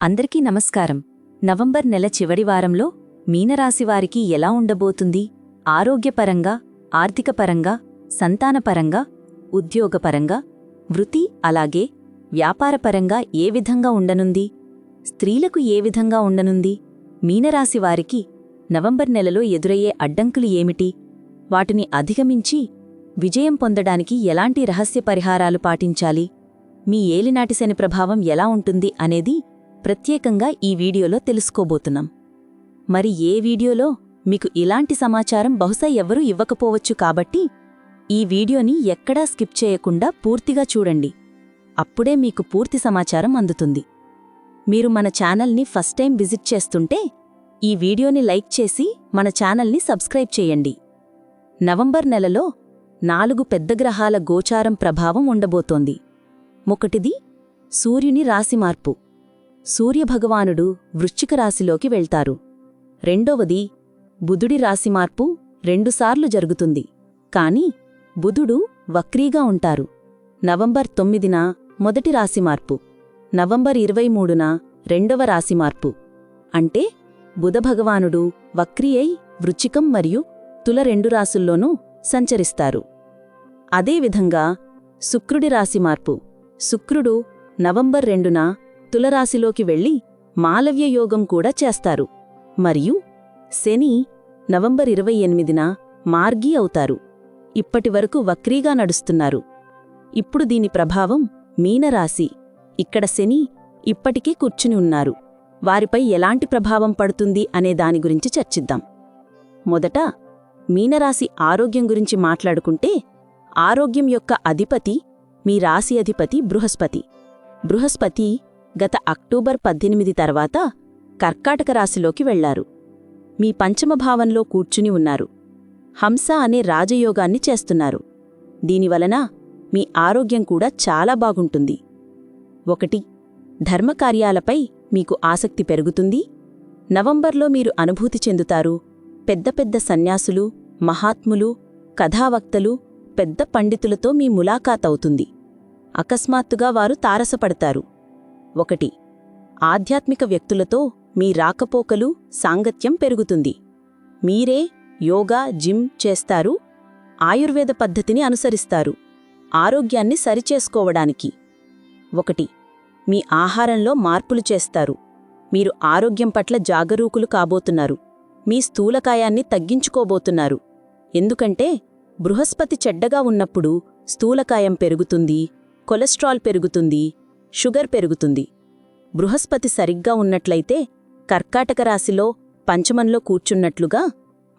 అందరికీ నమస్కారం. నవంబర్ నెల చివరి వారంలో మీనరాశివారికి ఎలా ఉండబోతుంది? ఆరోగ్యపరంగా ఆర్థికపరంగా సంతానపరంగా ఉద్యోగపరంగా వృత్తి అలాగే వ్యాపారపరంగా ఏ విధంగా ఉండనుంది? స్త్రీలకు ఏ విధంగా ఉండనుంది? మీనరాశివారికి నవంబర్ నెలలో ఎదురయ్యే అడ్డంకులు ఏమిటి? వాటిని అధిగమించి విజయం పొందడానికి ఎలాంటి రహస్య పరిహారాలు పాటించాలి? మీ ఏలినాటి శని ప్రభావం ఎలా ఉంటుంది అనేది ప్రత్యేకంగా ఈ వీడియోలో తెలుసుకోబోతున్నాం. మరి ఏ వీడియోలో మీకు ఇలాంటి సమాచారం బహుశా ఎవరూ ఇవ్వకపోవచ్చు కాబట్టి ఈ వీడియోని ఎక్కడా స్కిప్ చేయకుండా పూర్తిగా చూడండి. అప్పుడే మీకు పూర్తి సమాచారం అందుతుంది. మీరు మన ఛానల్ని ఫస్ట్ టైం విజిట్ చేస్తుంటే ఈ వీడియోని లైక్ చేసి మన ఛానల్ని సబ్స్క్రైబ్ చేయండి. నవంబర్ నెలలో నాలుగు పెద్ద గ్రహాల గోచారం ప్రభావం ఉండబోతోంది. ఒకటిది సూర్యుని రాశి మార్పు. సూర్యభగవానుడు వృశ్చిక రాశిలోకి వెళ్తారు. రెండవది బుధుడి రాశి మార్పు రెండుసార్లు జరుగుతుంది. కాని బుధుడు వక్రీగా ఉంటారు. నవంబర్ తొమ్మిదిన మొదటి రాశి మార్పు. నవంబర్ ఇరవై మూడున రెండవ రాశి మార్పు. అంటే బుధభగవానుడు వక్రీ అయి వృచ్చికం మరియు తుల రెండు రాసుల్లోనూ సంచరిస్తారు. అదేవిధంగా శుక్రుడి రాశి మార్పు. శుక్రుడు నవంబర్ రెండున తులరాశిలోకి వెళ్ళి మాలవ్య యోగం కూడా చేస్తారు. మరియు శని నవంబర్ ఇరవై ఎనిమిదిన మార్గీ అవుతారు. ఇప్పటివరకు వక్రీగా నడుస్తున్నారు. ఇప్పుడు దీని ప్రభావం మీనరాశి. ఇక్కడ శని ఇప్పటికే కూర్చుని ఉన్నారు. వారిపై ఎలాంటి ప్రభావం పడుతుంది అనే దాని గురించి చర్చిద్దాం. మొదట మీనరాశి ఆరోగ్యం గురించి మాట్లాడుకుంటే ఆరోగ్యం యొక్క అధిపతి మీ రాశి అధిపతి బృహస్పతి. బృహస్పతి గత అక్టోబర్ పద్దెనిమిది తర్వాత కర్కాటక రాశిలోకి వెళ్ళారు. మీ పంచమ భావంలో కూర్చుని ఉన్నారు. హంస అనే రాజయోగాన్ని చేస్తున్నారు. దీనివలన మీ ఆరోగ్యం కూడా చాలా బాగుంటుంది. ఒకటి ధర్మకార్యాలపై మీకు ఆసక్తి పెరుగుతుంది. నవంబర్లో మీరు అనుభూతి చెందుతారు. పెద్ద పెద్ద సన్యాసులు మహాత్ములు కథావక్తలు పెద్ద పండితులతో మీ ములాఖాతవుతుంది. అకస్మాత్తుగా వారు తారసపడతారు. ఒకటి. ఆధ్యాత్మిక వ్యక్తులతో మీ రాకపోకలు సాంగత్యం పెరుగుతుంది. మీరే యోగా జిమ్ చేస్తారు ఆయుర్వేద పద్ధతిని అనుసరిస్తారు ఆరోగ్యాన్ని సరిచేసుకోవడానికి. ఒకటి. మీ ఆహారంలో మార్పులు చేస్తారు. మీరు ఆరోగ్యం పట్ల జాగరూకులు కాబోతున్నారు. మీ స్థూలకాయాన్ని తగ్గించుకోబోతున్నారు. ఎందుకంటే బృహస్పతి చెడ్డగా ఉన్నప్పుడు స్థూలకాయం పెరుగుతుంది కొలెస్ట్రాల్ పెరుగుతుంది షుగర్ పెరుగుతుంది. బృహస్పతి సరిగ్గా ఉన్నట్లయితే కర్కాటక రాశిలో పంచమంలో కూర్చున్నట్లుగా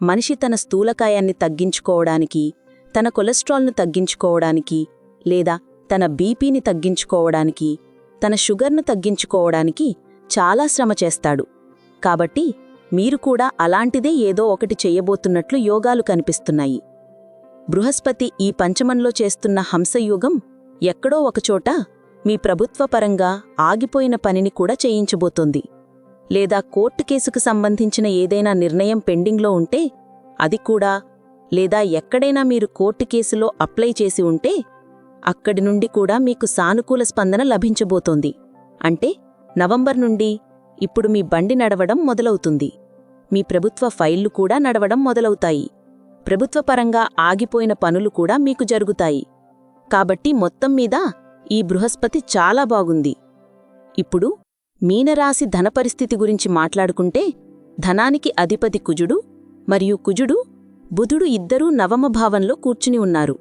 మనిషి తన స్థూలకాయాన్ని తగ్గించుకోవడానికి తన కొలెస్ట్రాల్ను తగ్గించుకోవడానికి లేదా తన బీపీని తగ్గించుకోవడానికి తన షుగర్ను తగ్గించుకోవడానికి చాలా శ్రమ చేస్తాడు. కాబట్టి మీరు కూడా అలాంటిదే ఏదో ఒకటి చెయ్యబోతున్నట్లు యోగాలు కనిపిస్తున్నాయి. బృహస్పతి ఈ పంచమంలో చేస్తున్న హంసయోగం ఎక్కడో ఒకచోట మీ ప్రభుత్వపరంగా ఆగిపోయిన పనిని కూడా చేయించబోతోంది. లేదా కోర్టు కేసుకు సంబంధించిన ఏదైనా నిర్ణయం పెండింగ్లో ఉంటే అది కూడా లేదా ఎక్కడైనా మీరు కోర్టు కేసులో అప్లై చేసి ఉంటే అక్కడి నుండి కూడా మీకు సానుకూల స్పందన లభించబోతోంది. అంటే నవంబర్ నుండి ఇప్పుడు మీ బండి నడవడం మొదలవుతుంది. మీ ప్రభుత్వ ఫైళ్ళు కూడా నడవడం మొదలవుతాయి. ప్రభుత్వపరంగా ఆగిపోయిన పనులు కూడా మీకు జరుగుతాయి. కాబట్టి మొత్తం మీద ఈ బృహస్పతి చాలా బాగుంది. ఇప్పుడు మీనరాశి ధన పరిస్థితి గురించి మాట్లాడుకుంటే ధనానికి అధిపతి కుజుడు మరియు కుజుడు బుధుడు ఇద్దరూ నవమ భావంలో కూర్చుని ఉన్నారు.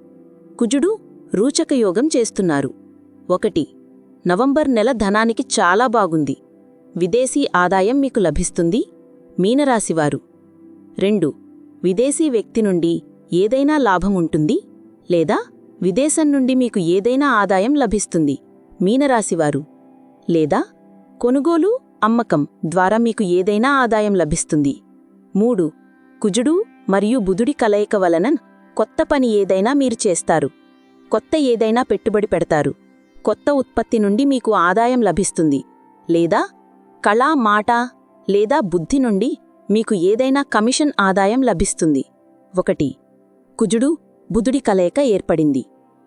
కుజుడు రూచకయోగం చేస్తున్నారు. ఒకటి నవంబర్ నెల ధనానికి చాలా బాగుంది. విదేశీ ఆదాయం మీకు లభిస్తుంది మీనరాశివారు. రెండు విదేశీ వ్యక్తి నుండి ఏదైనా లాభం ఉంటుంది లేదా విదేశం నుండి మీకు ఏదైనా ఆదాయం లభిస్తుంది మీనరాశివారు. లేదా కొనుగోలు అమ్మకం ద్వారా మీకు ఏదైనా ఆదాయం లభిస్తుంది. మూడు కుజుడు మరియు బుధుడి కలయిక వలన కొత్త పని ఏదైనా మీరు చేస్తారు. కొత్త ఏదైనా పెట్టుబడి పెడతారు. కొత్త ఉత్పత్తి నుండి మీకు ఆదాయం లభిస్తుంది. లేదా కళా మాట లేదా బుద్ధి నుండి మీకు ఏదైనా కమిషన్ ఆదాయం లభిస్తుంది. ఒకటి కుజుడు బుధుడి కలయిక ఏర్పడింది.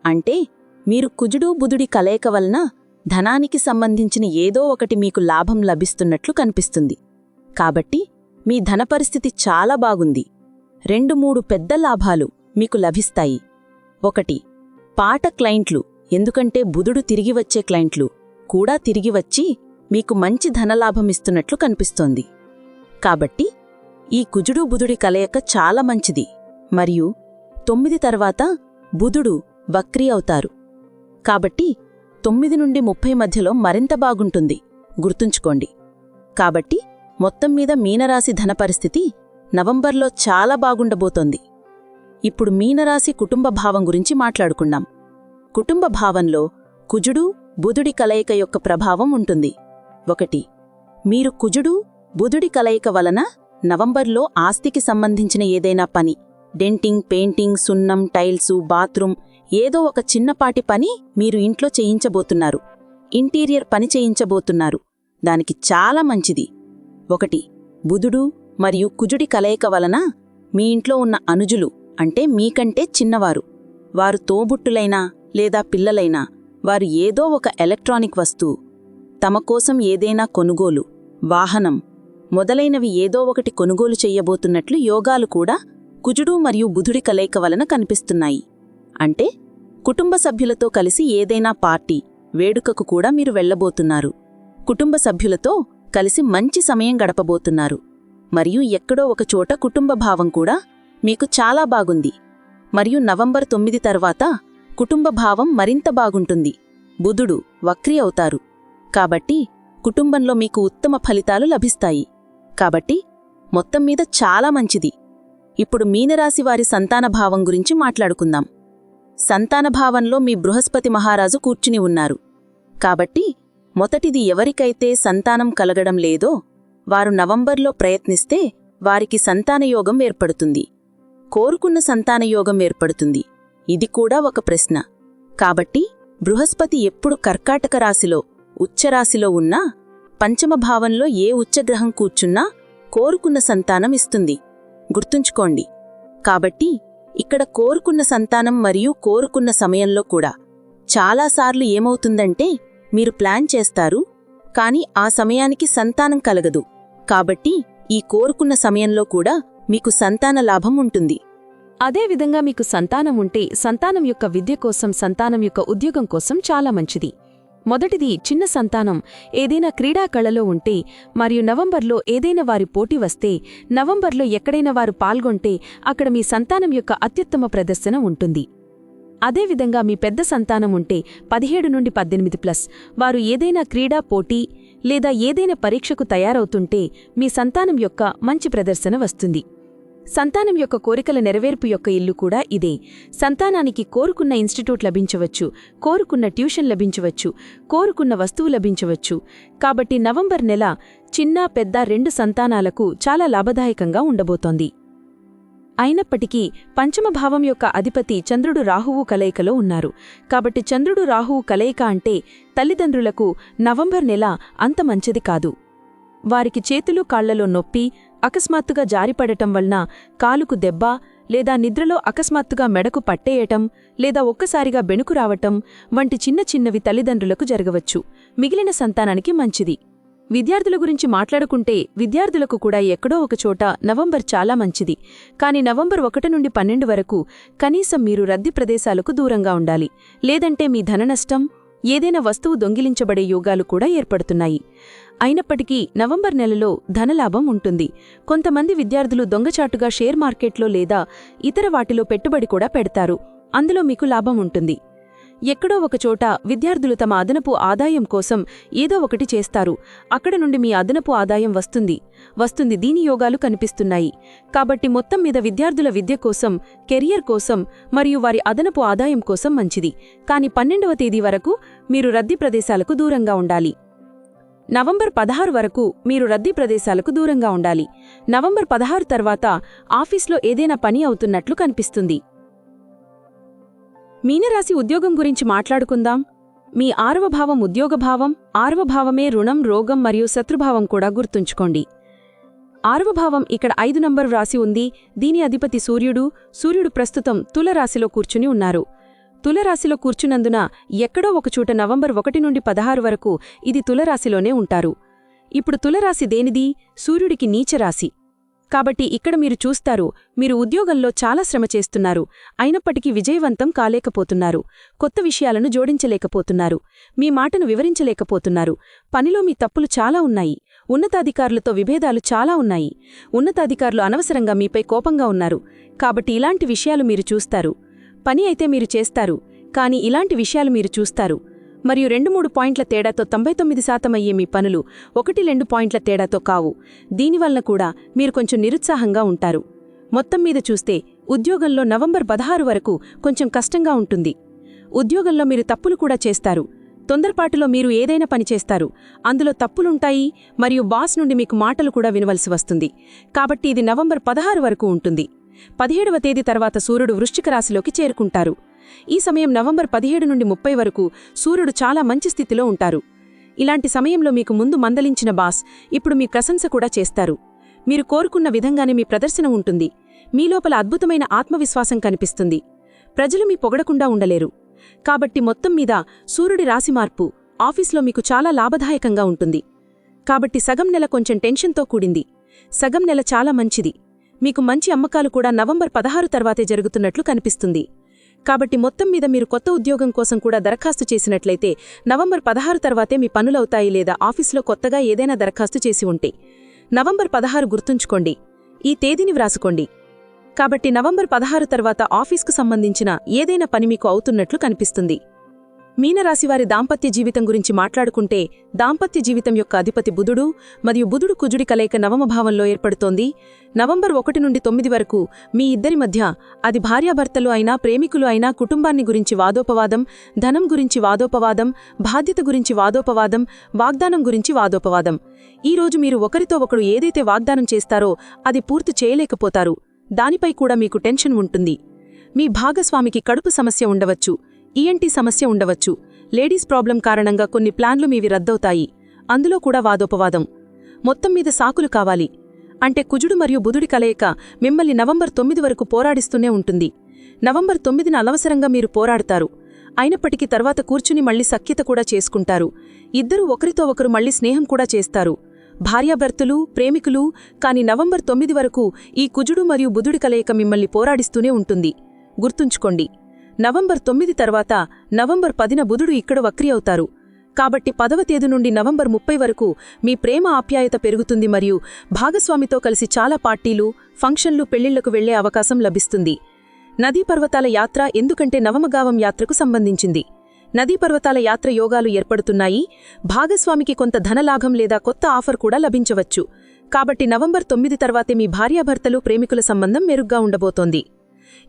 అంటే మీరు కుజుడు బుధుడి కలయిక వలన ధనానికి సంబంధించిన ఏదో ఒకటి మీకు లాభం లభిస్తున్నట్లు కనిపిస్తుంది. కాబట్టి మీ ధన పరిస్థితి చాలా బాగుంది. రెండు మూడు పెద్ద లాభాలు మీకు లభిస్తాయి. ఒకటి పాట క్లయింట్లు ఎందుకంటే బుధుడు తిరిగి వచ్చే క్లయింట్లు కూడా తిరిగి వచ్చి మీకు మంచి ధనలాభమిస్తున్నట్లు కనిపిస్తోంది. కాబట్టి ఈ కుజుడు బుధుడి కలయిక చాలా మంచిది. మరియు తొమ్మిది తర్వాత బుధుడు వక్రీ అవుతారు. కాబట్టి తొమ్మిది నుండి ముప్పై మధ్యలో మరింత బాగుంటుంది. గుర్తుంచుకోండి. కాబట్టి మొత్తం మీద మీనరాశి ధన పరిస్థితి నవంబర్లో చాలా బాగుండబోతోంది. ఇప్పుడు మీనరాశి కుటుంబ భావం గురించి మాట్లాడుకుందాం. కుటుంబ భావంలో కుజుడు బుధుడి కలయిక యొక్క ప్రభావం ఉంటుంది. ఒకటి మీరు కుజుడు బుధుడి కలయిక వలన నవంబర్లో ఆస్తికి సంబంధించిన ఏదైనా పని డెంటింగ్ పెయింటింగ్ సున్నం టైల్సు బాత్రూమ్ ఏదో ఒక చిన్నపాటి పని మీరు ఇంట్లో చేయించబోతున్నారు. ఇంటీరియర్ పని చేయించబోతున్నారు. దానికి చాలా మంచిది. ఒకటి బుధుడు మరియు కుజుడి కలయిక వలన మీ ఇంట్లో ఉన్న అనుజులు అంటే మీకంటే చిన్నవారు. వారు తోబుట్టులైనా లేదా పిల్లలైనా వారు ఏదో ఒక ఎలక్ట్రానిక్ వస్తువు. తమ కోసం ఏదైనా కొనుగోలు వాహనం మొదలైనవి ఏదో ఒకటి కొనుగోలు చెయ్యబోతున్నట్లు యోగాలు కూడా కుజుడు మరియు బుధుడి కలయిక వలన కనిపిస్తున్నాయి. అంటే కుటుంబ సభ్యులతో కలిసి ఏదైనా పార్టీ వేడుకకు కూడా మీరు వెళ్ళబోతున్నారు. కుటుంబ సభ్యులతో కలిసి మంచి సమయం గడపబోతున్నారు. మరియు ఎక్కడో ఒక చోట కుటుంబ భావం కూడా మీకు చాలా బాగుంది. మరియు నవంబర్ తొమ్మిది తర్వాత కుటుంబ భావం మరింత బాగుంటుంది. బుధుడు వక్రీ అవుతారు. కాబట్టి కుటుంబంలో మీకు ఉత్తమ ఫలితాలు లభిస్తాయి. కాబట్టి మొత్తం మీద చాలా మంచిది. ఇప్పుడు మీనరాశి వారి సంతాన భావం గురించి మాట్లాడుకుందాం. సంతాన భావంలో మీ బృహస్పతి మహారాజు కూర్చుని ఉన్నారు. కాబట్టి మొదటిది ఎవరికైతే సంతానం కలగడం లేదో వారు నవంబర్లో ప్రయత్నిస్తే వారికి సంతానయోగం ఏర్పడుతుంది. కోరుకున్న సంతానయోగం ఏర్పడుతుంది. ఇది కూడా ఒక ప్రశ్న. కాబట్టి బృహస్పతి ఎప్పుడు కర్కాటక రాశిలో ఉచ్చరాశిలో ఉన్నా పంచమ భావంలో ఏ ఉచ్చగ్రహం కూర్చున్నా కోరుకున్న సంతానం ఇస్తుంది. గుర్తుంచుకోండి. కాబట్టి ఇక్కడ కోరుకున్న సంతానం మరియు కోరుకున్న సమయంలో కూడా చాలాసార్లు ఏమవుతుందంటే మీరు ప్లాన్ చేస్తారు కానీ ఆ సమయానికి సంతానం కలగదు. కాబట్టి ఈ కోరుకున్న సమయంలో కూడా మీకు సంతాన లాభం ఉంటుంది. అదేవిధంగా మీకు సంతానం ఉంటే సంతానం యొక్క విద్య కోసం సంతానం యొక్క ఉద్యోగం కోసం చాలా మంచిది. మొదటిది చిన్న సంతానం. ఏదైనా క్రీడా కళలో ఉంటే మరియు నవంబర్లో ఏదైనా వారి పోటీ వస్తే నవంబర్లో ఎక్కడైనా వారు పాల్గొంటే అక్కడ మీ సంతానం యొక్క అత్యుత్తమ ప్రదర్శన ఉంటుంది. అదేవిధంగా మీ పెద్ద సంతానం ఉంటే పదిహేడు నుండి పద్దెనిమిది ప్లస్ వారు ఏదైనా క్రీడా పోటీ లేదా ఏదైనా పరీక్షకు తయారవుతుంటే మీ సంతానం యొక్క మంచి ప్రదర్శన వస్తుంది. సంతానం యొక్క కోరికల నెరవేర్పు యొక్క ఇల్లు కూడా ఇదే. సంతానానికి కోరుకున్న ఇన్స్టిట్యూట్ లభించవచ్చు కోరుకున్న ట్యూషన్ లభించవచ్చు కోరుకున్న వస్తువు లభించవచ్చు. కాబట్టి నవంబర్ నెల చిన్న పెద్ద రెండు సంతానాలకు చాలా లాభదాయకంగా ఉండబోతోంది. అయినప్పటికీ పంచమ భావం యొక్క అధిపతి చంద్రుడు రాహువు కలయికలో ఉన్నారు. కాబట్టి చంద్రుడు రాహువు కలయిక అంటే తల్లిదండ్రులకు నవంబర్ నెల అంత మంచిది కాదు. వారికి చేతులు కాళ్ళలో నొప్పి అకస్మాత్తుగా జారిపడటం వలన కాలుకు దెబ్బ లేదా నిద్రలో అకస్మాత్తుగా మెడకు పట్టేయటం లేదా ఒక్కసారిగా బెణుకు రావటం వంటి చిన్న చిన్నవి తల్లిదండ్రులకు జరగవచ్చు. మిగిలిన సంతానానికి మంచిది. విద్యార్థుల గురించి మాట్లాడుకుంటే విద్యార్థులకు కూడా ఎక్కడో ఒకచోట నవంబర్ చాలా మంచిది. కాని నవంబర్ ఒకటి నుండి పన్నెండు వరకు కనీసం మీరు రద్దీ ప్రదేశాలకు దూరంగా ఉండాలి. లేదంటే మీ ధననష్టం ఏదైనా వస్తువు దొంగిలించబడే యోగాలు కూడా ఏర్పడుతున్నాయి. అయినప్పటికీ నవంబర్ నెలలో ధనలాభం ఉంటుంది. కొంతమంది విద్యార్థులు దొంగచాటుగా షేర్ మార్కెట్లో లేదా ఇతర వాటిలో పెట్టుబడి కూడా పెడతారు. అందులో మీకు లాభం ఉంటుంది. ఎక్కడో ఒకచోట విద్యార్థులు తమ అదనపు ఆదాయం కోసం ఏదో ఒకటి చేస్తారు. అక్కడ నుండి మీ అదనపు ఆదాయం వస్తుంది. వస్తుంది దీని యోగాలు కనిపిస్తున్నాయి. కాబట్టి మొత్తం మీద విద్యార్థుల విద్య కోసం కెరియర్ కోసం మరియు వారి అదనపు ఆదాయం కోసం మంచిది. కాని పన్నెండవ తేదీ వరకు మీరు రద్దీ ప్రదేశాలకు దూరంగా ఉండాలి. నవంబర్ పదహారు వరకు మీరు రద్దీ ప్రదేశాలకు దూరంగా ఉండాలి. నవంబర్ పదహారు తర్వాత ఆఫీస్లో ఏదైనా పని అవుతున్నట్లు కనిపిస్తుంది. మీనరాశి ఉద్యోగం గురించి మాట్లాడుకుందాం. మీ ఆర్వభావం ఉద్యోగభావం ఆర్వభావమే రుణం రోగం మరియు శత్రుభావం కూడా గుర్తుంచుకోండి. ఆర్వభావం ఇక్కడ ఐదు నంబరు రాసి ఉంది. దీని అధిపతి సూర్యుడు. సూర్యుడు ప్రస్తుతం తులరాశిలో కూర్చుని ఉన్నారు. తులరాశిలో కూర్చున్నందున ఎక్కడో ఒకచోట నవంబర్ ఒకటి నుండి పదహారు వరకు ఇది తులరాశిలోనే ఉంటారు. ఇప్పుడు తులరాశి దేనిది? సూర్యుడికి నీచరాశి కాబట్టి ఇక్కడ మీరు చూస్తారు మీరు ఉద్యోగంలో చాలా శ్రమ చేస్తున్నారు. అయినప్పటికీ విజయవంతం కాలేకపోతున్నారు. కొత్త విషయాలను జోడించలేకపోతున్నారు. మీ మాటను వివరించలేకపోతున్నారు. పనిలో మీ తప్పులు చాలా ఉన్నాయి. ఉన్నతాధికారులతో విభేదాలు చాలా ఉన్నాయి. ఉన్నతాధికారులు అనవసరంగా మీపై కోపంగా ఉన్నారు. కాబట్టి ఇలాంటి విషయాలు మీరు చూస్తారు. పని అయితే మీరు చేస్తారు. కానీ ఇలాంటి విషయాలు మీరు చూస్తారు. మరియు రెండు మూడు పాయింట్ల తేడాతో తొంభై తొమ్మిది శాతం అయ్యే మీ పనులు ఒకటి రెండు పాయింట్ల తేడాతో కావు. దీనివలన కూడా మీరు కొంచెం నిరుత్సాహంగా ఉంటారు. మొత్తం మీద చూస్తే ఉద్యోగంలో నవంబర్ పదహారు వరకు కొంచెం కష్టంగా ఉంటుంది. ఉద్యోగంలో మీరు తప్పులు కూడా చేస్తారు. తొందరపాటులో మీరు ఏదైనా పని చేస్తారు. అందులో తప్పులుంటాయి మరియు బాస్ నుండి మీకు మాటలు కూడా వినవలసి వస్తుంది. కాబట్టి ఇది నవంబర్ పదహారు వరకు ఉంటుంది. పదిహేడవ తేదీ తర్వాత సూర్యుడు వృశ్చిక రాశిలోకి చేరుకుంటారు. ఈ సమయం నవంబర్ పదిహేడు నుండి ముప్పై వరకు సూర్యుడు చాలా మంచి స్థితిలో ఉంటారు. ఇలాంటి సమయంలో మీకు ముందు మందలించిన బాస్ ఇప్పుడు మీ ప్రశంస కూడా చేస్తారు. మీరు కోరుకున్న విధంగానే మీ ప్రదర్శన ఉంటుంది. మీ లోపల అద్భుతమైన ఆత్మవిశ్వాసం కనిపిస్తుంది. ప్రజలు మీ పొగడకుండా ఉండలేరు. కాబట్టి మొత్తం మీద సూర్యుడి రాశి మార్పు ఆఫీస్లో మీకు చాలా లాభదాయకంగా ఉంటుంది. కాబట్టి సగం నెల కొంచెం టెన్షన్తో కూడింది. సగం నెల చాలా మంచిది. మీకు మంచి అమ్మకాలు కూడా నవంబర్ పదహారు తర్వాతే జరుగుతున్నట్లు కనిపిస్తుంది. కాబట్టి మొత్తం మీద మీరు కొత్త ఉద్యోగం కోసం కూడా దరఖాస్తు చేసినట్లయితే నవంబర్ పదహారు తర్వాతే మీ పనులవుతాయి లేదా ఆఫీసులో కొత్తగా ఏదైనా దరఖాస్తు చేసి ఉంటే. నవంబర్ పదహారు గుర్తుంచుకోండి. ఈ తేదీని వ్రాసుకోండి. కాబట్టి నవంబర్ పదహారు తర్వాత ఆఫీస్కు సంబంధించిన ఏదైనా పని మీకు అవుతున్నట్లు కనిపిస్తుంది. మీనరాశివారి దాంపత్య జీవితం గురించి మాట్లాడుకుంటే దాంపత్య జీవితం యొక్క అధిపతి బుధుడు మరియు బుధుడు కుజుడి కలయిక నవమభావంలో ఏర్పడుతోంది. నవంబర్ ఒకటి నుండి తొమ్మిది వరకు మీ ఇద్దరి మధ్య అది భార్యాభర్తలు అయినా ప్రేమికులు అయినా కుటుంబాన్ని గురించి వాదోపవాదం ధనం గురించి వాదోపవాదం బాధ్యత గురించి వాదోపవాదం వాగ్దానం గురించి వాదోపవాదం. ఈ రోజు మీరు ఒకరితో ఒకరు ఏదైతే వాగ్దానం చేస్తారో అది పూర్తి చేయలేకపోతారు. దానిపై కూడా మీకు టెన్షన్ ఉంటుంది. మీ భాగస్వామికి కడుపు సమస్య ఉండవచ్చు. ఈఎన్టీ సమస్య ఉండవచ్చు. లేడీస్ ప్రాబ్లం కారణంగా కొన్ని ప్లాన్లు మీవి రద్దవుతాయి. అందులో కూడా వాదోపవాదం. మొత్తం మీద సాకులు కావాలి. అంటే కుజుడు మరియు బుధుడి కలయిక మిమ్మల్ని నవంబర్ తొమ్మిది వరకు పోరాడిస్తూనే ఉంటుంది. నవంబర్ తొమ్మిదిన అనవసరంగా మీరు పోరాడతారు. అయినప్పటికీ తర్వాత కూర్చుని మళ్ళీ సఖ్యత కూడా చేసుకుంటారు. ఇద్దరూ ఒకరితో ఒకరు మళ్ళీ స్నేహం కూడా చేస్తారు. భార్యాభర్తలు ప్రేమికులు కాని నవంబర్ తొమ్మిది వరకు ఈ కుజుడు మరియు బుధుడి కలయిక మిమ్మల్ని పోరాడిస్తూనే ఉంటుంది. గుర్తుంచుకోండి. నవంబర్ తొమ్మిది తర్వాత నవంబర్ పదిన బుధుడు ఇక్కడ వక్రి అవుతారు. కాబట్టి పదవ తేదీ నుండి నవంబర్ ముప్పై వరకు మీ ప్రేమ ఆప్యాయత పెరుగుతుంది మరియు భాగస్వామితో కలిసి చాలా పార్టీలు ఫంక్షన్లు పెళ్ళిళ్ళకు వెళ్ళే అవకాశం లభిస్తుంది. నదీ పర్వతాల యాత్ర ఎందుకంటే నవమగావం యాత్రకు సంబంధించింది. నదీ పర్వతాల యాత్ర యోగాలు ఏర్పడుతున్నాయి. భాగస్వామికి కొంత ధనలాభం లేదా కొత్త ఆఫర్ కూడా లభించవచ్చు. కాబట్టి నవంబర్ తొమ్మిది తర్వాతే మీ భార్యాభర్తలు ప్రేమికుల సంబంధం మెరుగ్గా ఉండబోతోంది.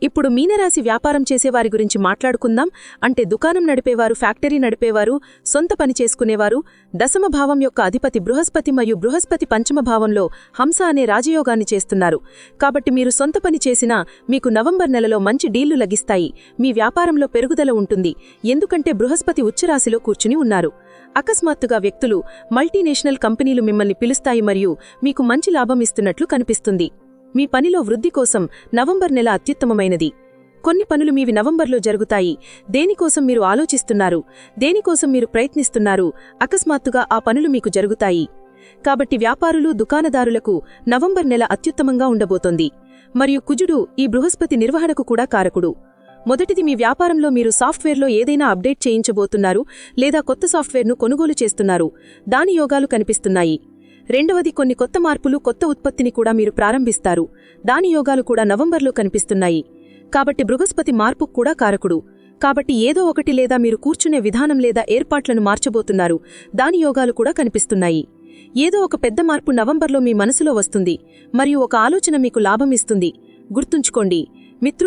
ఇప్పుడు మీనరాశి వ్యాపారం చేసేవారి గురించి మాట్లాడుకుందాం. అంటే దుకాణం నడిపేవారు ఫ్యాక్టరీ నడిపేవారు సొంత పని చేసుకునేవారు. దశమ భావం యొక్క అధిపతి బృహస్పతి మరియు బృహస్పతి పంచమ భావంలో హంస అనే రాజయోగాన్ని చేస్తున్నారు. కాబట్టి మీరు సొంత పని చేసినా మీకు నవంబర్ నెలలో మంచి డీళ్ళు లగిస్తాయి మీ వ్యాపారంలో పెరుగుదల ఉంటుంది. ఎందుకంటే బృహస్పతి ఉచ్చరాశిలో కూర్చుని ఉన్నారు. అకస్మాత్తుగా వ్యక్తులు మల్టీనేషనల్ కంపెనీలు మిమ్మల్ని పిలుస్తాయి మరియు మీకు మంచి లాభం ఇస్తున్నట్లు కనిపిస్తుంది. మీ పనిలో వృద్ధి కోసం నవంబర్ నెల అత్యుత్తమమైనది. కొన్ని పనులు మీవి నవంబర్లో జరుగుతాయి. దేనికోసం మీరు ఆలోచిస్తున్నారు? దేనికోసం మీరు ప్రయత్నిస్తున్నారు? అకస్మాత్తుగా ఆ పనులు మీకు జరుగుతాయి. కాబట్టి వ్యాపారులు దుకాణదారులకు నవంబర్ నెల అత్యుత్తమంగా ఉండబోతోంది. మరియు కుజుడు ఈ బృహస్పతి నిర్వహణకు కూడా కారకుడు. మొదటిది మీ వ్యాపారంలో మీరు సాఫ్ట్వేర్లో ఏదైనా అప్డేట్ చేయించబోతున్నారు లేదా కొత్త సాఫ్ట్వేర్ను కొనుగోలు చేస్తున్నారు. దాని యోగాలు కనిపిస్తున్నాయి. రెండవది కొన్ని కొత్త మార్పులు కొత్త ఉత్పత్తిని కూడా మీరు ప్రారంభిస్తారు. దాని యోగాలు కూడా నవంబర్లో కనిపిస్తున్నాయి. కాబట్టి బృహస్పతి మార్పుకు కూడా కారకుడు. కాబట్టి ఏదో ఒకటి లేదా మీరు కూర్చునే విధానం లేదా ఏర్పాట్లను మార్చబోతున్నారు. దాని యోగాలు కూడా కనిపిస్తున్నాయి. ఏదో ఒక పెద్ద మార్పు నవంబర్లో మీ మనసులో వస్తుంది. మరియు ఒక ఆలోచన మీకు లాభం ఇస్తుంది. గుర్తుంచుకోండి. మిత్రు